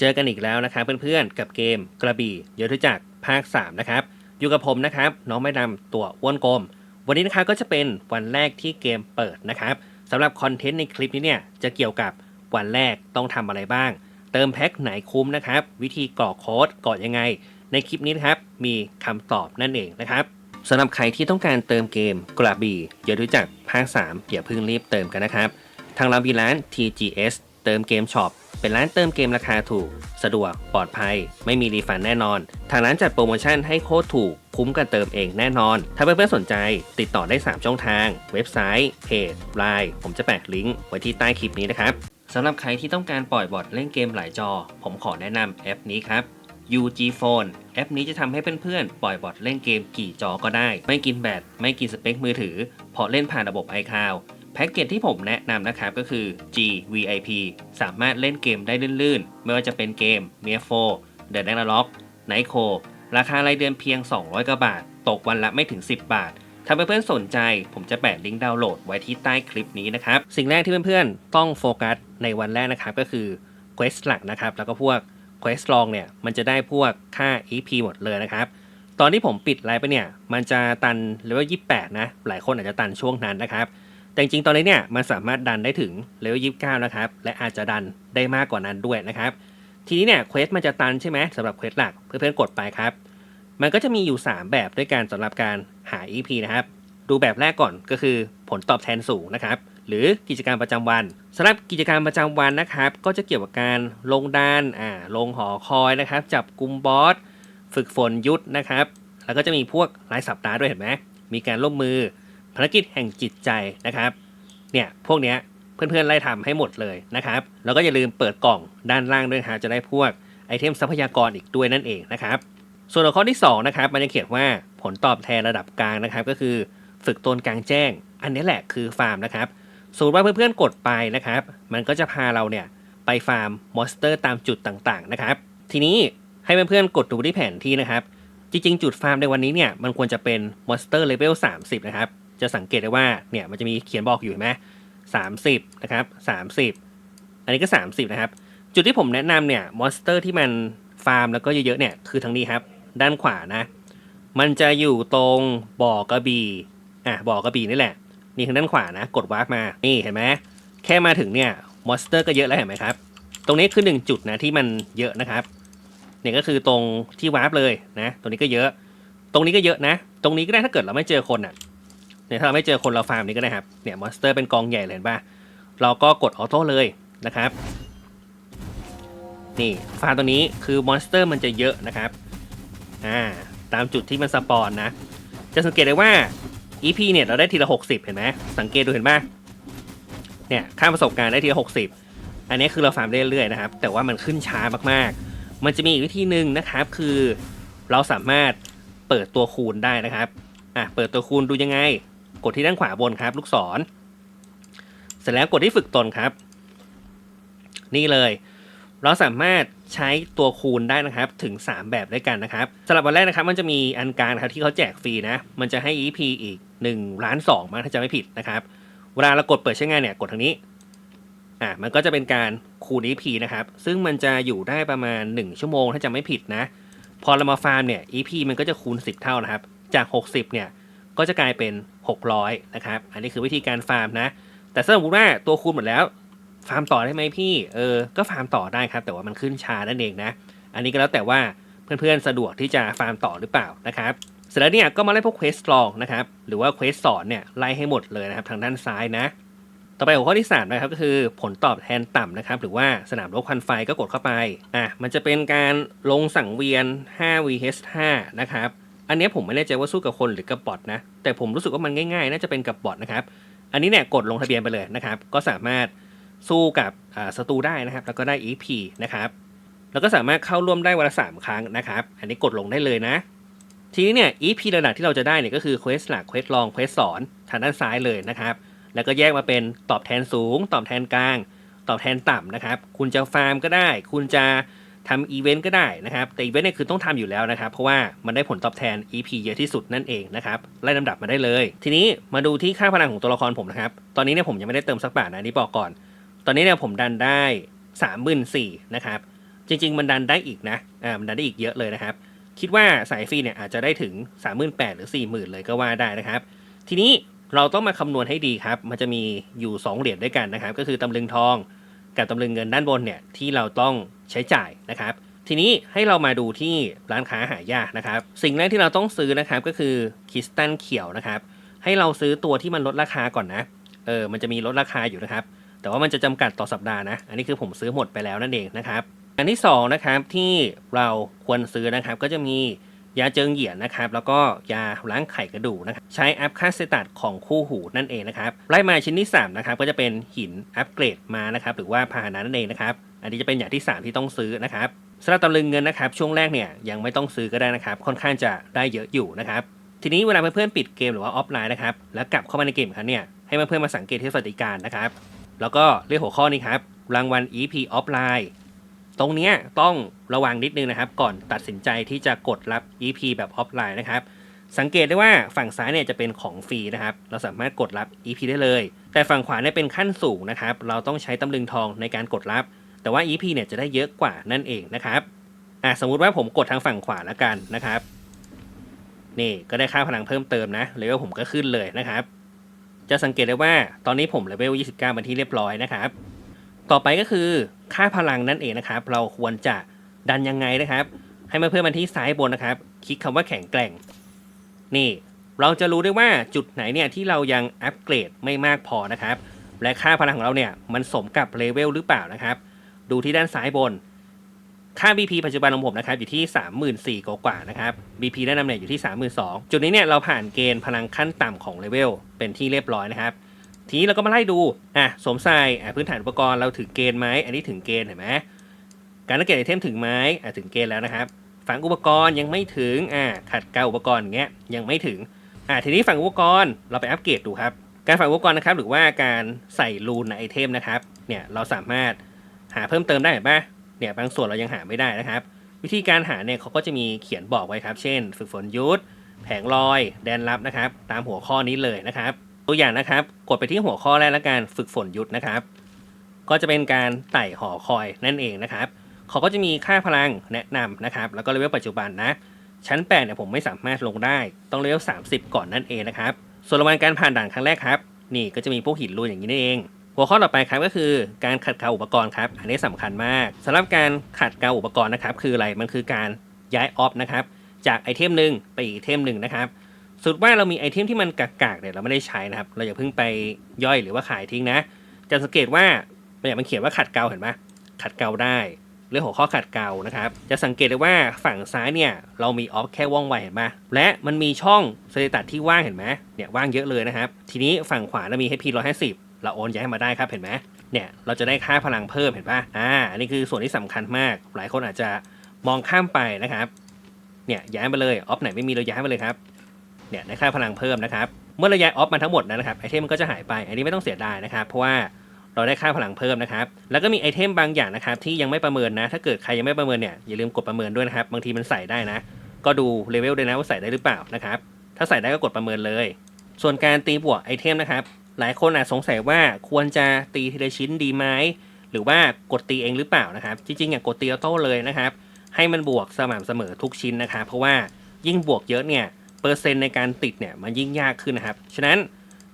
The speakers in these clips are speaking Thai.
เจอกันอีกแล้วนะครับเพื่อนๆ กับเกมกระบี่ยุทธจักรภาค 3 นะครับ อยู่กับผมนะครับ น้องไม่ดำตัวอ้วนกลม วันนี้นะครับก็จะเป็นวันแรกที่เกมเปิดนะครับสำหรับคอนเทนต์ในคลิปนี้เนี่ยจะเกี่ยวกับวันแรกต้องทำอะไรบ้าง เติมแพ็คไหนคุ้มนะครับ วิธีกรอกโค้ดกรอกยังไง ในคลิปนี้นะครับมีคำตอบนั่นเองนะครับสำหรับใครที่ต้องการเติมเกมกระบี่ยุทธจักรภาค 3 อย่าเพิ่งรีบเติมกันนะครับ ทางเรามีร้าน TGS เติมเกมช็อป เป็นร้านเติมเกมราคาถูก สะดวกปลอดภัย ไม่มีรีฟันแน่นอน ทางร้านจัดโปรโมชั่นให้โคตรถูก คุ้มกันเติมเองแน่นอน ถ้าเพื่อนๆสนใจ ติดต่อได้ 3 ช่องทาง เว็บไซต์เพจไลน์ผมจะแปะลิงก์ไว้ที่ใต้คลิปนี้นะครับสำหรับใครที่ต้องการปล่อยบอทเล่นเกมหลายจอ ผมขอแนะนำแอปนี้ครับ UG Phone แอปนี้จะทำให้เพื่อนๆ ปล่อยบอทเล่นเกมกี่จอก็ได้ ไม่กินแบตไม่กินสเปคมือถือพราะเล่นผ่านระบบ iCloud แพ็กเกจที่ผมแนะนำนะครับก็คือ GVIP สามารถเล่นเกมได้ลื่นๆ ไม่ว่าจะเป็นเกม m i r 4 The d a n a l o g Night c o ราคารายเดือนเพียง 200 กว่าบาท ตกวันละไม่ถึง 10 บาท ถ้าเพื่อนๆสนใจ ผมจะแปะลิงก์ดาวน์โหลดไว้ที่ใต้คลิปนี้นะครับ สิ่งแรกที่เพื่อนๆ ต้องโฟกัสในวันแรกนะครับก็คือ Quest หลักนะครับ แล้วก็พวก Quest รองเนี่ย มันจะได้พวกค่า EP หมดเลยนะครับตอนที่ผมปิดไลฟ์ไปเนี่ย มันจะตันเลเวล28 นะ หลายคนอาจจะตันช่วงนั้นนะครับ แต่จริงๆตอนนี้เนี่ยมันสามารถดันได้ถึงเลเวล29นะครับ และอาจจะดันได้มากกว่านั้นด้วยนะครับ ทีนี้เนี่ยเควสมันจะตันใช่ไหมสำหรับเควสหลักเพื่อนๆกดไปครับ มันก็จะมีอยู่ 3 แบบด้วยกันสำหรับการหา EP นะครับ ดูแบบแรกก่อนก็คือผลตอบแทนสูงนะครับ หรือกิจกรรมประจำวันสำหรับกิจกรรมประจำวันนะครับ ก็จะเกี่ยวกับการลงดานอ่าลงหอคอยนะครับ จับกลุ่มบอสฝึกฝนยุทธนะครับ แล้วก็จะมีพวกรายสัปดาห์ด้วยเห็นไหมมีการร่วมมือ ภารกิจแห่งจิตใจนะครับ เนี่ยพวกเนี้ยเพื่อนๆไล่ทำให้หมดเลยนะครับ แล้วก็อย่าลืมเปิดกล่องด้านล่างด้วยนะครับจะได้พวกไอเทมทรัพยากรอีกด้วยนั่นเองนะครับ ส่วนหัวข้อที่สองนะครับมันจะเขียนว่าผลตอบแทนระดับกลางนะครับ ก็คือฝึกตนกลางแจ้ง อันนี้แหละคือฟาร์มนะครับสมมติว่าเพื่อนๆกดไปนะครับ มันก็จะพาเราเนี่ยไปฟาร์มมอนสเตอร์ตามจุดต่างๆนะครับ ทีนี้ให้เพื่อนๆกดดูที่แผนที่นะครับ จริงๆ จุดฟาร์มในวันนี้เนี่ยมันควรจะเป็นมอนสเตอร์เลเวล30 นะครับ จะสังเกตได้ว่าเนี่ยมันจะมีเขียนบอกอยู่เห็นไหม30นะครับ30อันนี้ก็30นะครับ จุดที่ผมแนะนำเนี่ยมอนสเตอร์ที่มันฟาร์มแล้วก็เยอะๆเนี่ยคือทางนี้ครับ ด้านขวานะ มันจะอยู่ตรงบ่อกระบี่อะบ่อกระบี่นี่แหละ นี่ทางด้านขวานะ กดวาร์ปมานี่เห็นไหมแค่มาถึงเนี่ยมอนสเตอร์ก็เยอะแล้วเห็นไหมครับ ตรงนี้คือหนึ่งจุดนะที่มันเยอะนะครับเนี่ยก็คือตรงที่วาร์ปเลยนะ ตรงนี้ก็เยอะ ตรงนี้ก็เยอะนะ ตรงนี้ก็ได้ถ้าเกิดเราไม่เจอคนอะ เนี่ยถ้าเราไม่เจอคนเราฟาร์มนี้ก็ได้ครับเนี่ยมอนสเตอร์เป็นกองใหญ่เลยเห็นปะเราก็กดออโต้เลยนะครับนี่ฟาร์มตัวนี้คือมอนสเตอร์มันจะเยอะนะครับอ่าตามจุดที่มันสปอนนะ จะสังเกตได้ว่า EP เนี่ยเราได้ทีละ 60 เห็นไหมสังเกตดูเห็นปะเนี่ยค่าประสบการณ์ได้ทีละ 60 อันนี้คือเราฟาร์มได้เรื่อยๆนะครับ แต่ว่ามันขึ้นช้ามากๆ มันจะมีอีกวิธีหนึ่งนะครับ คือเราสามารถเปิดตัวคูณได้นะครับอะเปิดตัวคูณดูยังไง กดที่ด้านขวาบนครับ ลูกศร เสร็จแล้วกดที่ฝึกตนครับ นี่เลย เราสามารถใช้ตัวคูณได้นะครับถึง 3 แบบด้วยกันนะครับสำหรับวันแรกนะครับ มันจะมีอันการครับที่เขาแจกฟรีนะ มันจะให้ EP อีก1ล้าน2มั้งถ้าจะไม่ผิดนะครับ เวลาเรากดเปิดใช้งานเนี่ยกดทางนี้อะมันก็จะเป็นการคูณ EP นะครับ ซึ่งมันจะอยู่ได้ประมาณ 1 ชั่วโมงถ้าจะไม่ผิดนะ พอเรามาฟาร์มเนี่ย EP มันก็จะคูณ 10 เท่านะครับ จาก 60 เนี่ย ก็จะกลายเป็น 600 นะครับ อันนี้คือวิธีการฟาร์มนะ แต่สมมติว่าตัวคูณหมดแล้ว ฟาร์มต่อได้ไหมพี่ เออ ก็ฟาร์มต่อได้ครับ แต่ว่ามันขึ้นช้านั่นเองนะ อันนี้ก็แล้วแต่ว่าเพื่อนๆ สะดวกที่จะฟาร์มต่อหรือเปล่านะครับ เสร็จแล้วเนี่ยก็มาไล่พวกเควสลองนะครับ หรือว่าเควสสอนเนี่ยไล่ให้หมดเลยนะครับทางด้านซ้ายนะ ต่อไปหัวข้อที่ 3 นะครับก็คือผลตอบแทนต่ำนะครับ หรือว่าสนามรบควันไฟก็กดเข้าไป อะ มันจะเป็นการลงสังเวียน 5 vs 5 นะครับ อันนี้ผมไม่แน่ใจว่าสู้กับคนหรือกับบอทนะ แต่ผมรู้สึกว่ามันง่ายๆ น่าจะเป็นกับบอทนะครับ อันนี้เนี่ยกดลงทะเบียนไปเลยนะครับ ก็สามารถสู้กับศัตรูได้นะครับ แล้วก็ได้ EP นะครับ แล้วก็สามารถเข้าร่วมได้วันละสามครั้งนะครับ อันนี้กดลงได้เลยนะ ทีนี้เนี่ย EP ระดับที่เราจะได้เนี่ยก็คือเควสหลักเควสรองเควสสอนทางด้านซ้ายเลยนะครับ แล้วก็แยกมาเป็นตอบแทนสูง ตอบแทนกลาง ตอบแทนต่ำนะครับ คุณจะฟาร์มก็ได้ คุณจะ ทำอีเวนต์ก็ได้นะครับ แต่อีเวนต์เนี่ยคือต้องทำอยู่แล้วนะครับ เพราะว่ามันได้ผลตอบแทน EP เยอะที่สุดนั่นเองนะครับ ไล่ลำดับมาได้เลย ทีนี้มาดูที่ค่าพลังของตัวละครผมนะครับ ตอนนี้เนี่ยผมยังไม่ได้เติมสักบาทนะนี่บอกก่อน ตอนนี้เนี่ยผมดันได้34,000นะครับ จริง ๆ มันดันได้อีกนะ อ่า มันดันได้อีกเยอะเลยนะครับ คิดว่าสายฟรีเนี่ยอาจจะได้ถึง 38,000หรือ 40,000 เลยก็ว่าได้นะครับ ทีนี้เราต้องมาคำนวณให้ดีครับ มันจะมีอยู่ 2 เหรียญด้วยกันนะครับ ก็คือตำลึงทองกับตำลึงเงินด้านบนเนี่ยที่เราต้อง ใช้จ่ายนะครับ ทีนี้ให้เรามาดูที่ร้านค้าหายากนะครับ สิ่งแรกที่เราต้องซื้อนะครับก็คือคริสตัลเขียวนะครับ ให้เราซื้อตัวที่มันลดราคาก่อนนะเออมันจะมีลดราคาอยู่นะครับ แต่ว่ามันจะจำกัดต่อสัปดาห์นะ อันนี้คือผมซื้อหมดไปแล้วนั่นเองนะครับ อันที่สองนะครับที่เราควรซื้อนะครับก็จะมียาเจิงเหยียนนะครับ แล้วก็ยาล้างไขกระดูกนะครับใช้แอปค่าเซตัดของคู่หูนั่นเองนะครับไล่มาชิ้นที่สามนะครับก็จะเป็นหินอัปเกรดมานะครับ หรือว่าพาหนะนั่นเองนะครับ อันนี้จะเป็นอย่างที่สามที่ต้องซื้อนะครับสำหรับตำลึงเงินนะครับ ช่วงแรกเนี่ยยังไม่ต้องซื้อก็ได้นะครับ ค่อนข้างจะได้เยอะอยู่นะครับ ทีนี้เวลาเพื่อนๆปิดเกมหรือว่าออฟไลน์นะครับแล้วกลับเข้ามาในเกมครับเนี่ยให้เพื่อนๆมาสังเกตที่สวัสดิการนะครับ แล้วก็เรียกหัวข้อนี้ครับรางวัล EP ออฟไลน์ตรงนี้ต้องระวังนิดนึงนะครับ ก่อนตัดสินใจที่จะกดรับ EP แบบออฟไลน์นะครับ สังเกตได้ว่าฝั่งซ้ายเนี่ยจะเป็นของฟรีนะครับ เราสามารถกดรับ EP ได้เลย แต่ฝั่งขวาเนี่ยเป็นขั้นสูงนะครับ เราต้องใช้ตำลึงทองในการกดรับ แต่ว่า EP เนี่ยจะได้เยอะกว่านั่นเองนะครับอะสมมุติว่าผมกดทางฝั่งขวาแล้วกันนะครับ นี่ก็ได้ค่าพลังเพิ่มเติมนะเลเวลผมก็ขึ้นเลยนะครับ จะสังเกตได้ว่าตอนนี้ผมเลเวล 29เป็นที่เรียบร้อยนะครับ ต่อไปก็คือค่าพลังนั่นเองนะครับ เราควรจะดันยังไงนะครับ ให้มาเพิ่มมาที่ซ้ายบนนะครับ คลิกคำว่าแข็งแกร่ง นี่เราจะรู้ได้ว่าจุดไหนเนี่ยที่เรายังอัปเกรดไม่มากพอนะครับ และค่าพลังของเราเนี่ยมันสมกับเลเวลหรือเปล่านะครับ ดูที่ด้านซ้ายบน ค่า BP ปัจจุบันของผมนะครับอยู่ที่ 34,000กว่านะครับ BP แนะนำเนี่ยอยู่ที่ 32,000จุดนี้เนี่ยเราผ่านเกณฑ์พลังขั้นต่ำของเลเวลเป็นที่เรียบร้อยนะครับ ทีนี้เราก็มาไล่ดูอะสวมใส่อะพื้นฐานอุปกรณ์เราถึงเกณฑ์ไหมอันนี้ถึงเกณฑ์เห็นไหมการอัปเกรดไอเทมถึงไหมอะถึงเกณฑ์แล้วนะครับฝั่งอุปกรณ์ยังไม่ถึงอะขัดเกลาอุปกรณ์อย่างเงี้ยยังไม่ถึงอะทีนี้ฝั่งอุปกรณ์เราไปอัปเกรดดูครับ การฝั่งอุปกรณ์นะครับหรือว่าการใส่รูนในไอเทมนะครับเนี่ยเราสามารถ หาเพิ่มเติมได้เห็นปะเนี่ยบางส่วนเรายังหาไม่ได้นะครับ วิธีการหาเนี่ยเขาก็จะมีเขียนบอกไว้ครับ เช่น ฝึกฝนยุทธแผงลอย แดนลับนะครับ ตามหัวข้อนี้เลยนะครับ ตัวอย่างนะครับ กดไปที่หัวข้อแรกแล้วการฝึกฝนยุทธนะครับ ก็จะเป็นการไต่หอคอยนั่นเองนะครับเขาก็จะมีค่าพลังแนะนำนะครับ แล้วก็เลเวลปัจจุบันนะ ชั้น8เนี่ยผมไม่สามารถลงได้ ต้องเลเวล30 ก่อนนั่นเองนะครับ ส่วนรางวัลการผ่านด่านครั้งแรกครับ นี่ก็จะมีพวกหินรูนอย่างนี้นี่นเอง หัวข้อต่อไปครับก็คือการขัดเกลาอุปกรณ์ครับ อันนี้สำคัญมากสำหรับการขัดเกลาอุปกรณ์นะครับ คืออะไรมันคือการย้ายออฟนะครับ จากไอเทมหนึ่งไปอีกไอเทมหนึ่งนะครับสมมติว่าเรามีไอเทมที่มันกากๆเนี่ยเราไม่ได้ใช้นะครับ เราอย่าเพิ่งไปย่อยหรือว่าขายทิ้งนะ จะสังเกตว่าเนี่ยมันเขียนว่าขัดเกลาเห็นไหมขัดเกลาได้เรื่องหัวข้อขัดเกลานะครับ จะสังเกตได้ว่าฝั่งซ้ายเนี่ยเรามีออฟแค่ว่องไวเห็นไหมและมันมีช่องสเตตัสที่ว่างเห็นไหมเนี่ยว่างเยอะเลยนะครับ ทีนี้ฝั่งขวาเรามี HP 150 เราโอนย้ายมาได้ครับเห็นไหมเนี่ยเราจะได้ค่าพลังเพิ่มเห็นปะอ่าอันนี้คือส่วนที่สำคัญมาก หลายคนอาจจะมองข้ามไปนะครับเนี่ยย้ายมาเลยออฟไหนไม่มีเราย้ายมาเลยครับเนี่ยได้ค่าพลังเพิ่มนะครับเมื่อเราย้ายออฟมาทั้งหมดนะครับไอเทมมันก็จะหายไปอันนี้ไม่ต้องเสียดายนะครับเพราะว่าเราได้ค่าพลังเพิ่มนะครับ แล้วก็มีไอเทมบางอย่างนะครับที่ยังไม่ประเมินนะ ถ้าเกิดใครยังไม่ประเมินเนี่ยอย่าลืมกดประเมินด้วยนะครับ บางทีมันใส่ได้นะ ก็ดูเลเวลด้วยนะว่าใส่ได้หรือเปล่านะครับ ถ้าใส่ได้ก็กดประเมินเลย ส่วนการตีบวกไอเทมนะครับ หลายคนอาจสงสัยว่าควรจะตีทีละชิ้นดีไหมหรือว่ากดตีเองหรือเปล่านะครับ จริงๆอย่างกดตีออโต้เลยนะครับ ให้มันบวกสม่ำเสมอทุกชิ้นนะครับ เพราะว่ายิ่งบวกเยอะเนี่ยเปอร์เซ็นต์ในการติดเนี่ยมันยิ่งยากขึ้นนะครับ ฉะนั้น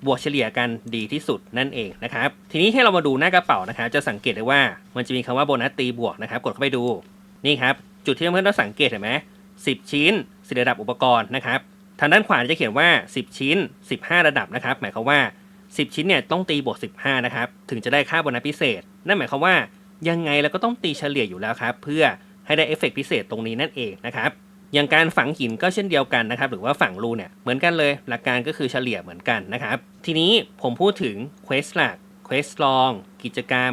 บวกเฉลี่ยกันดีที่สุดนั่นเองนะครับ ทีนี้ให้เรามาดูหน้ากระเป๋านะครับ จะสังเกตได้ว่ามันจะมีคำว่าโบนัสตีบวกนะครับ กดเข้าไปดูนี่ครับจุดที่เพื่อนๆต้องสังเกตเห็นไหม10ชิ้นสิระดับอุปกรณ์นะครับทางด้านขวาจะเขียนว่า 10 ชิ้น 15 ระดับนะครับ หมายความว่า 10 ชิ้นเนี่ยต้องตีบวก 15 นะครับ ถึงจะได้ค่าโบนัสพิเศษ นั่นหมายความว่ายังไงเราก็ต้องตีเฉลี่ยอยู่แล้วครับ เพื่อให้ได้เอฟเฟกต์พิเศษตรงนี้นั่นเองนะครับอย่างการฝังหินก็เช่นเดียวกันนะครับ หรือว่าฝังรูเนี่ยเหมือนกันเลยหลักการก็คือเฉลี่ยเหมือนกันนะครับ ทีนี้ผมพูดถึงเควสหลักเควสลอง กิจกรรม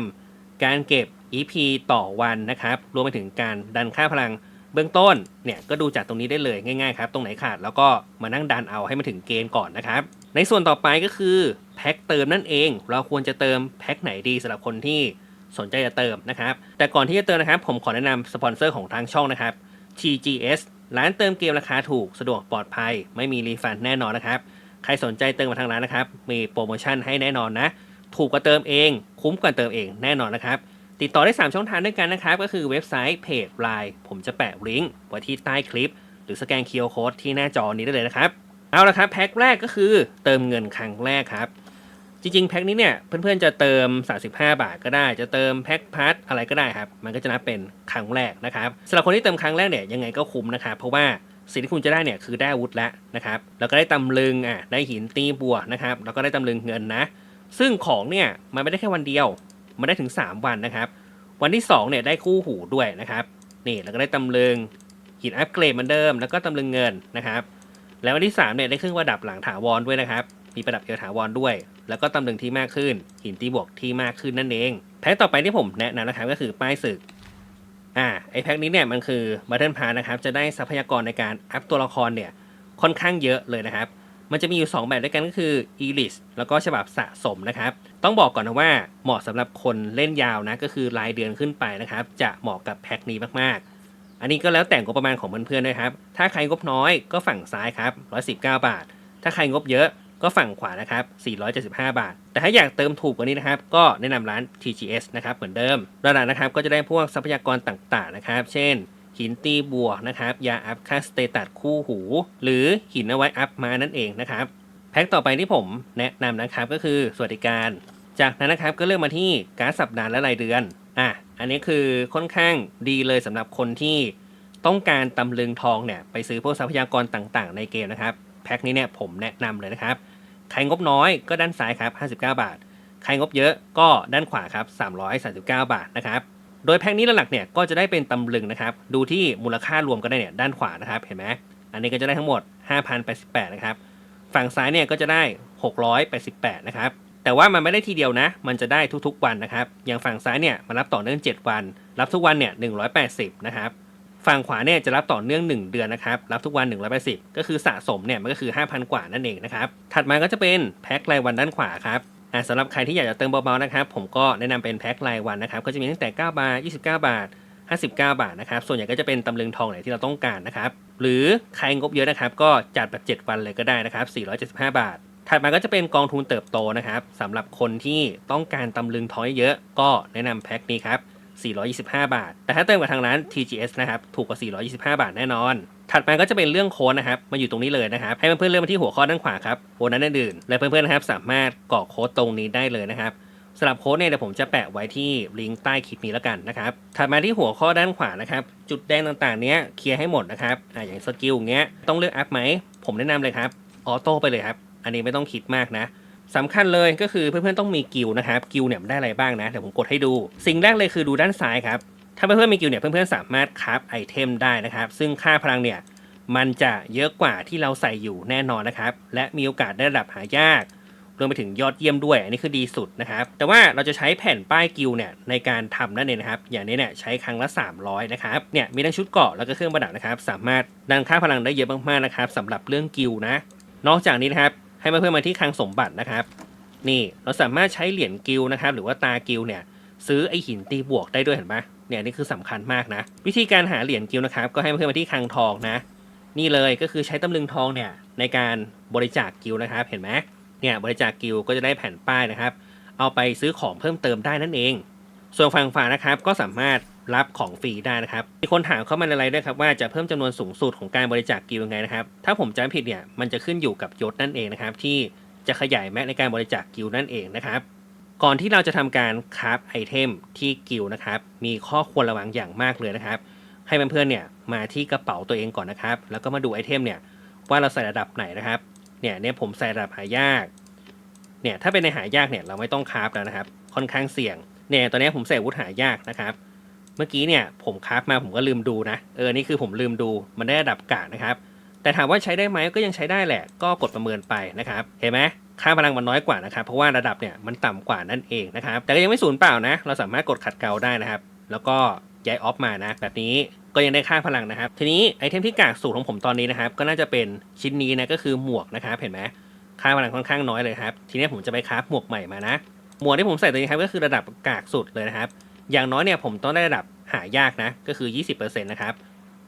การเก็บ EP ต่อวันนะครับ รวมไปถึงการดันค่าพลังเบื้องต้นเนี่ยก็ดูจากตรงนี้ได้เลยง่ายๆครับ ตรงไหนขาดแล้วก็มานั่งดันเอาให้มาถึงเกณฑ์ก่อนนะครับ ในส่วนต่อไปก็คือแพ็คเติมนั่นเอง เราควรจะเติมแพ็คไหนดีสำหรับคนที่สนใจจะเติมนะครับ แต่ก่อนที่จะเติมนะครับ ผมขอแนะนำสปอนเซอร์ของทางช่องนะครับ TGS ร้านเติมเกมราคาถูกสะดวกปลอดภัย ไม่มีรีฟันแน่นอนนะครับ ใครสนใจเติมมาทางร้านนะครับ มีโปรโมชั่นให้แน่นอนนะ ถูกกว่าเติมเอง คุ้มกว่าเติมเองแน่นอนนะครับ ติดต่อได้ 3 ช่องทางด้วยกันนะครับ ก็คือเว็บไซต์เพจไลน์ผมจะแปะลิงก์ไว้ที่ใต้คลิป หรือสแกน QR Code ที่หน้าจอนี้ได้เลยนะครับ เอาละครับแพ็คแรกก็คือเติมเงินครั้งแรกครับ จริงๆ แพ็คนี้เนี่ยเพื่อนๆจะเติม 35 บาทก็ได้ จะเติมแพ็คพาร์ทอะไรก็ได้ครับ มันก็จะนับเป็นครั้งแรกนะครับสำหรับคนที่เติมครั้งแรกเนี่ยยังไงก็คุ้มนะครับเพราะว่าสิ่งที่คุณจะได้เนี่ยคือได้อาวุธแล้วนะครับแล้วก็ได้ตำลึงอะได้หินตีบัวนะครับแล้วก็ได้ตำลึงเงินนะ ซึ่งของเนี่ยมันไม่ได้แค่วันเดียวมันได้ถึง 3 วันนะครับ วันที่2เนี่ยได้คู่หูด้วยนะครับนี่แล้วก็ได้ตำลึงหินอัปเกรดเหมือนเดิม แล้วก็ตำลึงเงินนะครับ แล้ววันที่3เนี่ยได้เครื่องประดับหลังถาวรด้วยนะครับ มีประดับเอวถาวรด้วย แล้วก็ตำลึงที่มากขึ้น หินตีบวกที่มากขึ้นนั่นเอง แพ็คต่อไปที่ผมแนะนำนะครับก็คือป้ายศึกอ่าไอแพ็คนี้เนี่ยมันคือบัตเทิลพานะครับจะได้ทรัพยากรในการอัพตัวละครเนี่ยค่อนข้างเยอะเลยนะครับ มันจะมีอยู่ 2 แบบด้วยกันก็คือ e l i s แล้วก็ฉบับสะสมนะครับ ต้องบอกก่อนนะว่าเหมาะสำหรับคนเล่นยาวนะก็คือรายเดือนขึ้นไปนะครับ จะเหมาะกับแพ็คนี้มากๆ อันนี้ก็แล้วแต่งงบประมาณของเพื่อนๆด้วยครับ ถ้าใครงบน้อยก็ฝั่งซ้ายครับ119 บาท ถ้าใครงบเยอะก็ฝั่งขวานะครับ 475 บาท แต่ถ้าอยากเติมถูกกว่านี้นะครับ ก็แนะนำร้าน TGS นะครับ เหมือนเดิมร้านนะครับ ก็จะได้พวกทรัพยากรต่างๆ นะครับ เช่น หินตีบวกนะครับ ยาอัพค่าสเตตัสคู่หู หรือหินเอาไว้อัพมานั่นเองนะครับ แพ็คต่อไปที่ผมแนะนำนะครับ ก็คือสวัสดิการ จากนั้นนะครับ ก็เลือกมาที่การดสัปดาห์และรายเดือน อะ อันนี้คือค่อนข้างดีเลยสำหรับคนที่ต้องการตำลึงทองเนี่ยไปซื้อพวกทรัพยากรต่างๆ ในเกมนะครับ แพ็คนี้เนี่ยผมแนะนำเลยนะครับ ใครงบน้อยก็ด้านซ้ายครับ59 บาท ใครงบเยอะก็ด้านขวาครับ339 บาทนะครับ โดยแพ็คนี้หลักๆเนี่ยก็จะได้เป็นตำลึงนะครับ ดูที่มูลค่ารวมก็ได้เนี่ยด้านขวานะครับเห็นไหมอันนี้ก็จะได้ทั้งหมด 5,088 นะครับ ฝั่งซ้ายเนี่ยก็จะได้ 688 นะครับ แต่ว่ามันไม่ได้ทีเดียวนะ มันจะได้ทุกๆวันนะครับ อย่างฝั่งซ้ายเนี่ยมารับต่อเนื่อง 7 วัน รับทุกวันเนี่ย180 นะครับ ฝั่งขวาเนี่ยจะรับต่อเนื่อง 1 เดือนนะครับ รับทุกวัน 180 ก็คือสะสมเนี่ยมันก็คือ 5,000 กว่านั่นเองนะครับ ถัดมาก็จะเป็นแพ็ครายวันด้านขวาครับอ่าสำหรับใครที่อยากจะเติมเบาๆนะครับ ผมก็แนะนำเป็นแพ็ครายวันนะครับ ก็จะมีตั้งแต่9บาท29 บาท 59 บาทนะครับ ส่วนใหญ่ก็จะเป็นตำลึงทองไหนที่เราต้องการนะครับ หรือใครงบเยอะนะครับ ก็จัดแบบ 7 วันเลยก็ได้นะครับ475 บาท ถัดมาก็จะเป็นกองทุนเติบโตนะครับสำหรับคนที่ต้องการตำลึงทองเยอะก็แนะนำแพ็คนี้ครับ 425 บาท แต่ถ้าเติมกับทางร้าน TGS นะครับ ถูกกว่า 425 บาทแน่นอน ถัดมาก็จะเป็นเรื่องโค้ดนะครับ มาอยู่ตรงนี้เลยนะครับ ให้เพื่อนๆเลื่อนมาที่หัวข้อด้านขวาครับโบนัสอื่น และเพื่อนๆนะครับสามารถกรอกโค้ดตรงนี้ได้เลยนะครับสำหรับโค้ดเนี่ยเดี๋ยวผมจะแปะไว้ที่ลิงก์ใต้คลิปนี้แล้วกันนะครับ ถัดมาที่หัวข้อด้านขวานะครับ จุดแดงต่างๆ เนี้ยเคลียร์ให้หมดนะครับ อ่าอย่างสกิลเงี้ยต้องเลือกอัพไหม ผมแนะนำเลยครับ ออโต้ไปเลยครับ อันนี้ไม่ต้องคิดมากนะสำคัญเลยก็คือเพื่อนๆต้องมีกิลนะครับกิลเนี่ยได้อะไรบ้างนะเดี๋ยวผมกดให้ดู สิ่งแรกเลยคือดูด้านซ้ายครับถ้าเพื่อนๆมีกิลเนี่ยเพื่อนๆสามารถคราฟไอเทมได้นะครับ ซึ่งค่าพลังเนี่ยมันจะเยอะกว่าที่เราใส่อยู่แน่นอนนะครับ และมีโอกาสได้ระดับหายากรวมไปถึงยอดเยี่ยมด้วย อันนี้คือดีสุดนะครับ แต่ว่าเราจะใช้แผ่นป้ายกิลเนี่ยในการทำนั่นเองนะครับ อย่างนี้เนี่ยใช้ครั้งละ 300 นะครับ เนี่ยมีทั้งชุดเกาะแล้วก็เครื่องประดับนะครับ สามารถดันค่าพลังได้เยอะมากๆนะครับสำหรับเรื่องกิลนะ นอกจากนี้นะครับ ให้มาเพิ่มมาที่คลังสมบัตินะครับ นี่เราสามารถใช้เหรียญกิลนะครับ หรือว่าตากิลเนี่ยซื้อไอหินตีบวกได้ด้วยเห็นปะเนี่ยนี่คือสำคัญมากนะ วิธีการหาเหรียญกิลนะครับ ก็ให้มาเพิ่มมาที่คลังทองนะ นี่เลยก็คือใช้ตำลึงทองเนี่ยในการบริจาคกิลนะครับ เห็นไหมเนี่ยบริจาคกิลก็จะได้แผ่นป้ายนะครับ เอาไปซื้อของเพิ่มเติมได้นั่นเอง ส่วนฝั่งฝานะครับก็สามารถ รับของฟรีได้นะครับ มีคนถามเข้ามาในไลน์ด้วยครับว่าจะเพิ่มจำนวนสูงสุดของการบริจาคกิลยังไงนะครับ ถ้าผมจำผิดเนี่ยมันจะขึ้นอยู่กับยศนั่นเองนะครับ ที่จะขยายแม็กในการบริจาคกิลนั่นเองนะครับ ก่อนที่เราจะทำการคราฟไอเทมที่กิลนะครับ มีข้อควรระวังอย่างมากเลยนะครับ ให้เพื่อนๆเนี่ยมาที่กระเป๋าตัวเองก่อนนะครับ แล้วก็มาดูไอเทมเนี่ยว่าเราใส่ระดับไหนนะครับเนี่ยเนี่ยผมใส่ระดับหายากเนี่ยถ้าเป็นในหายากเนี่ยเราไม่ต้องคราฟแล้วนะครับ ค่อนข้างเสี่ยงเนี่ยตอนนี้ผมใส่อาวุธหายากนะครับ เมื่อกี้เนี่ยผมคราฟมาผมก็ลืมดูนะเออนี่คือผมลืมดูมันได้ระดับกานะครับ แต่ถามว่าใช้ได้ไหมก็ยังใช้ได้แหละ ก็กดประเมินไปนะครับ เห็นไหมค่าพลังมันน้อยกว่านะครับ เพราะว่าระดับเนี่ยมันต่ำกว่านั่นเองนะครับ แต่ก็ยังไม่สูญเปล่านะ เราสามารถกดขัดเกลาได้นะครับ แล้วก็ย้ายออฟมานะ แบบนี้ก็ยังได้ค่าพลังนะครับ ทีนี้ไอเทมที่กากสูตรของผมตอนนี้นะครับ ก็น่าจะเป็นชิ้นนี้นะก็คือหมวกนะครับเห็นไหมค่าพลังค่อนข้างน้อยเลยครับ ทีนี้ผมจะไปคราฟหมวกใหม่มานะ หมวกที่ผมใส่ตัวนี้ครับก็คือระดับกากสุดเลยนะครับ อย่างน้อยเนี่ยผมต้องได้ระดับหายากนะ ก็คือ 20%นะครับ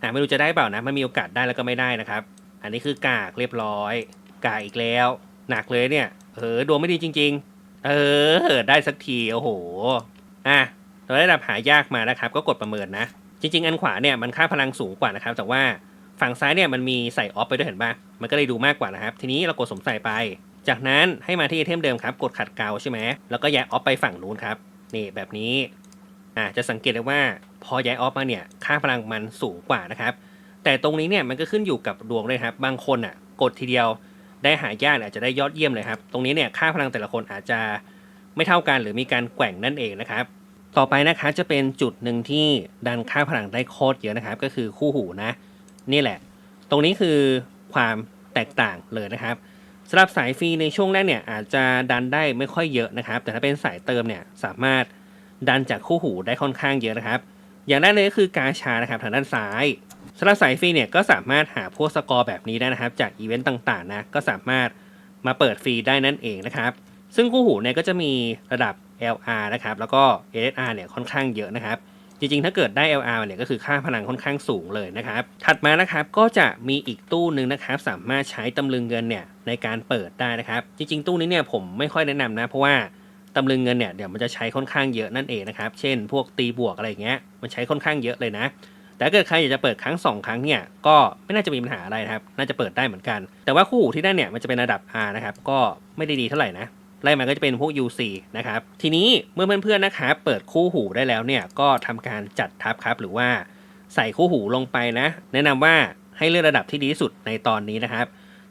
อ่าไม่รู้จะได้เปล่านะมันมีโอกาสได้แล้วก็ไม่ได้นะครับ อันนี้คือกากเรียบร้อย กากอีกแล้ว หนักเลยเนี่ยเออดวงไม่ดีจริง ๆ เออ ได้สักทีโอ้โหอะเราได้ระดับหายากมานะครับ ก็กดประเมินนะ จริง ๆ อันขวาเนี่ยมันค่าพลังสูงกว่านะครับ แต่ว่าฝั่งซ้ายเนี่ยมันมีใส่ออฟไปด้วยเห็นปะมันก็เลยดูมากกว่านะครับ ทีนี้เรากดสมใส่ไป จากนั้นให้มาที่ไอเทมเดิมครับ กดขัดเกลาใช่ไหมแล้วก็ย้ายออฟไปฝั่งนู้นครับ นี่แบบนี้ อ่าจะสังเกตได้ว่าพอย้ายออฟมาเนี่ยค่าพลังมันสูงกว่านะครับ แต่ตรงนี้เนี่ยมันก็ขึ้นอยู่กับดวงเลยครับ บางคนอะกดทีเดียวได้หายากอาจจะได้ยอดเยี่ยมเลยครับ ตรงนี้เนี่ยค่าพลังแต่ละคนอาจจะไม่เท่ากันหรือมีการแกว่งนั่นเองนะครับ ต่อไปนะคะจะเป็นจุดหนึ่งที่ดันค่าพลังได้โคตรเยอะนะครับ ก็คือคู่หูนะ นี่แหละ ตรงนี้คือความแตกต่างเลยนะครับสำหรับสายฟรีในช่วงแรกเนี่ยอาจจะดันได้ไม่ค่อยเยอะนะครับ แต่ถ้าเป็นสายเติมเนี่ยสามารถ ดันจากคู่หูได้ค่อนข้างเยอะนะครับ อย่างแรกเลยก็คือกาชานะครับทางด้านซ้ายสำหรับสายฟรีเนี่ยก็สามารถหาพวกสกอร์แบบนี้ได้นะครับ จากอีเวนต์ต่างๆนะก็สามารถมาเปิดฟรีได้นั่นเองนะครับ ซึ่งคู่หูเนี่ยก็จะมีระดับ LR นะครับแล้วก็ SSR เนี่ยค่อนข้างเยอะนะครับ จริงๆ ถ้าเกิดได้ LR เนี่ยก็คือค่าพลังค่อนข้างสูงเลยนะครับ ถัดมานะครับก็จะมีอีกตู้หนึ่งนะครับ สามารถใช้ตำลึงเงินเนี่ยในการเปิดได้นะครับ จริงๆ ตู้นี้เนี่ยผมไม่ค่อยแนะนำนะ เพราะว่า ตำลึงเงินเนี่ยเดี๋ยวมันจะใช้ค่อนข้างเยอะนั่นเองนะครับ เช่น พวกตีบวกอะไรเงี้ย มันใช้ค่อนข้างเยอะเลยนะ แต่เกิดใครอยากจะเปิดครั้ง 2 ครั้งเนี่ย ก็ไม่น่าจะมีปัญหาอะไรนะครับ น่าจะเปิดได้เหมือนกัน แต่ว่าคู่หูที่ได้เนี่ยมันจะเป็นระดับ R นะครับ ก็ไม่ได้ดีเท่าไหร่นะ ไล่มาก็จะเป็นพวก UC นะครับ ทีนี้เมื่อเพื่อนๆนะครับ เปิดคู่หูได้แล้วเนี่ย ก็ทำการจัดทับครับ หรือว่าใส่คู่หูลงไปนะ แนะนำว่าให้เลือกระดับที่ดีที่สุดในตอนนี้นะครับ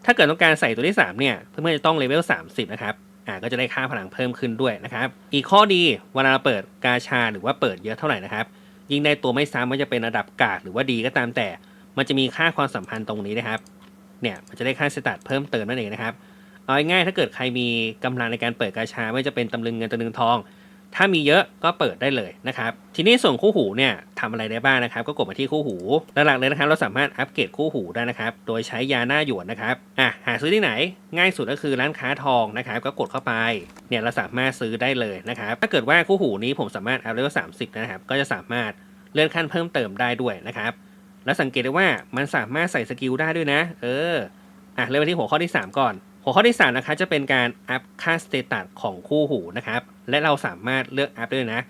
ถ้าเกิดต้องการใส่ตัวที่3เนี่ย เพื่อนๆจะต้องเลเวล30 นะครับ อ่าก็จะได้ค่าพลังเพิ่มขึ้นด้วยนะครับ อีกข้อดีเวลาเราเปิดกาชาหรือว่าเปิดเยอะเท่าไหร่นะครับ ยิ่งได้ตัวไม่ซ้ำมันจะเป็นระดับกากหรือว่าดีก็ตามแต่ มันจะมีค่าความสัมพันธ์ตรงนี้นะครับ เนี่ยมันจะได้ค่าสเตทเพิ่มเติมนั่นเองนะครับ เอาง่ายๆถ้าเกิดใครมีกำลังในการเปิดกาชาไม่ว่าจะเป็นตำลึงเงินตำลึงทอง ถ้ามีเยอะก็เปิดได้เลยนะครับ ทีนี้ส่วนคู่หูเนี่ยทำอะไรได้บ้างนะครับ ก็กดมาที่คู่หูหลักๆเลยนะครับ เราสามารถอัปเกรดคู่หูได้นะครับ โดยใช้ยาหน้าหยวนนะครับอะหาซื้อที่ไหน ง่ายสุดก็คือร้านค้าทองนะครับ ก็กดเข้าไป เนี่ยเราสามารถซื้อได้เลยนะครับ ถ้าเกิดว่าคู่หูนี้ผมสามารถอัพเลเวล30นะครับ ก็จะสามารถเลื่อนขั้นเพิ่มเติมได้ด้วยนะครับ แล้วสังเกตได้ว่ามันสามารถใส่สกิลได้ด้วยนะ เอออะเริ่มไปที่หัวข้อที่ 3 ก่อน หัวข้อที่3นะคะจะเป็นการอัพค่าสเตตัสของคู่หูนะครับ และเราสามารถเลือกอัพด้วยนะ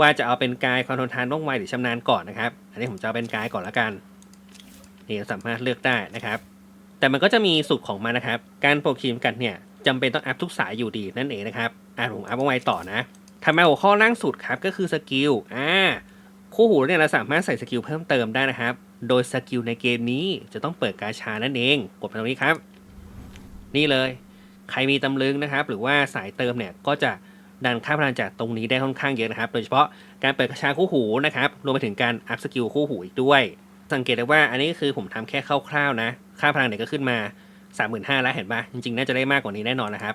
ว่าจะเอาเป็นกายความทนทานว่องไวหรือชำนาญก่อนนะครับ อันนี้ผมจะเอาเป็นกายก่อนละกันนี่สามารถเลือกได้นะครับ แต่มันก็จะมีสูตรของมันนะครับ การโปรคีมกันเนี่ยจำเป็นต้องอัพทุกสายอยู่ดีนั่นเองนะครับอะผมอัพเอาไวต่อนะทำมาหัวข้อล่างสุดครับก็คือสกิลอ่าคู่หูเนี่ยเราสามารถใส่สกิลเพิ่มเติมได้นะครับ โดยสกิลในเกมนี้จะต้องเปิดกาชานั่นเอง กดไปตรงนี้ครับ นี่เลย ใครมีตำลึงนะครับ หรือว่าสายเติมเนี่ยก็จะ ดันค่าพลังจากตรงนี้ได้ค่อนข้างเยอะนะครับ โดยเฉพาะการเปิดกาชาคู่หูนะครับ รวมไปถึงการอัพสกิลคู่หูอีกด้วย สังเกตได้ว่าอันนี้คือผมทำแค่คร่าวๆนะ ค่าพลังเนี่ยก็ขึ้นมา 35,000แล้วเห็นปะจริงๆ น่าจะได้มากกว่านี้แน่นอนนะครับ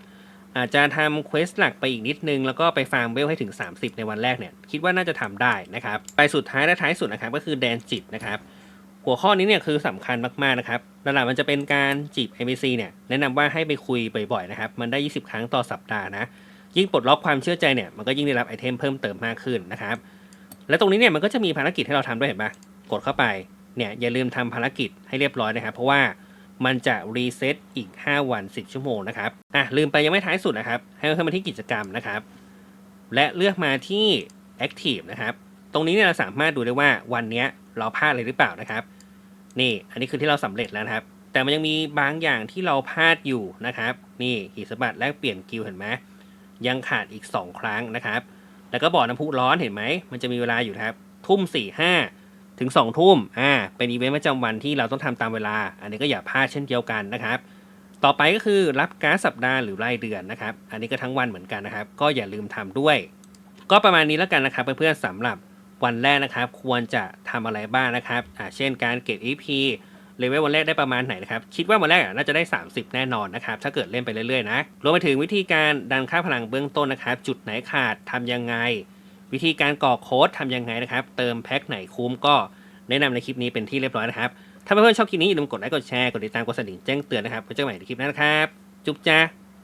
อาจจะทำเควสหลักไปอีกนิดนึง แล้วก็ไปฟาร์มเวลให้ถึง 30 ในวันแรกเนี่ย คิดว่าน่าจะทำได้นะครับ ไปสุดท้ายและท้ายสุดนะครับก็คือแดนจิตนะครับหัวข้อนี้เนี่ยคือสำคัญมากๆนะครับหลักๆมันจะเป็นการจีบ NPC เนี่ยแนะนำว่าให้ไปคุยบ่อยๆนะครับ มันได้ 20 ครั้งต่อสัปดาห์นะ ยิ่งปลดล็อกความเชื่อใจเนี่ยมันก็ยิ่งได้รับไอเทมเพิ่มเติมมากขึ้นนะครับ และตรงนี้เนี่ยมันก็จะมีภารกิจให้เราทำด้วยเห็นปะกดเข้าไปเนี่ยอย่าลืมทำภารกิจให้เรียบร้อยนะครับ เพราะว่ามันจะรีเซ็ตอีก 5 วัน 10 ชั่วโมงนะครับอะลืมไปยังไม่ท้ายสุดนะครับ ให้เข้ามาที่กิจกรรมนะครับและเลือกมาที่ Active นะครับ ตรงนี้เนี่ยเราสามารถดูได้ว่าวันนี้เราพลาดอะไรหรือเปล่านะครับ นี่อันนี้คือที่เราสำเร็จแล้วนะครับ แต่มันยังมีบางอย่างที่เราพลาดอยู่นะครับ นี่หีสบัติแลกเปลี่ยนกิลเห็นไหม ยังขาดอีก 2 ครั้งนะครับ แล้วก็บ่อน้ำพุร้อนเห็นไหม มันจะมีเวลาอยู่ครับ ทุ่ม4 5ถึง 2 ทุ่ม อ่า เป็นอีเวนต์ประจำวันที่เราต้องทำตามเวลา อันนี้ก็อย่าพลาดเช่นเดียวกันนะครับ ต่อไปก็คือรับการ์ดสัปดาห์หรือรายเดือนนะครับ อันนี้ก็ทั้งวันเหมือนกันนะครับ ก็อย่าลืมทำด้วย ก็ประมาณนี้แล้วกันนะครับเพื่อนๆสำหรับวันแรกนะครับ ควรจะทำอะไรบ้างนะครับ อ่า เช่นการเก็บ EP เลเวลวันแรกได้ประมาณไหนนะครับ คิดว่าวันแรกน่าจะได้ 30 แน่นอนนะครับ ถ้าเกิดเล่นไปเรื่อยๆนะ รวมไปถึงวิธีการดันค่าพลังเบื้องต้นนะครับ จุดไหนขาดทำยังไง วิธีการกรอกโค้ดทำยังไงนะครับ เติมแพ็คไหนคุ้มก็แนะนำในคลิปนี้เป็นที่เรียบร้อยนะครับ ถ้าเพื่อนๆชอบคลิปนี้อย่าลืมกดไลค์ กดแชร์ กดติดตาม กดสั่นแจ้งเตือนนะครับไว้เจอกันใหม่ในคลิปหน้านะครับ จุ๊บจ้า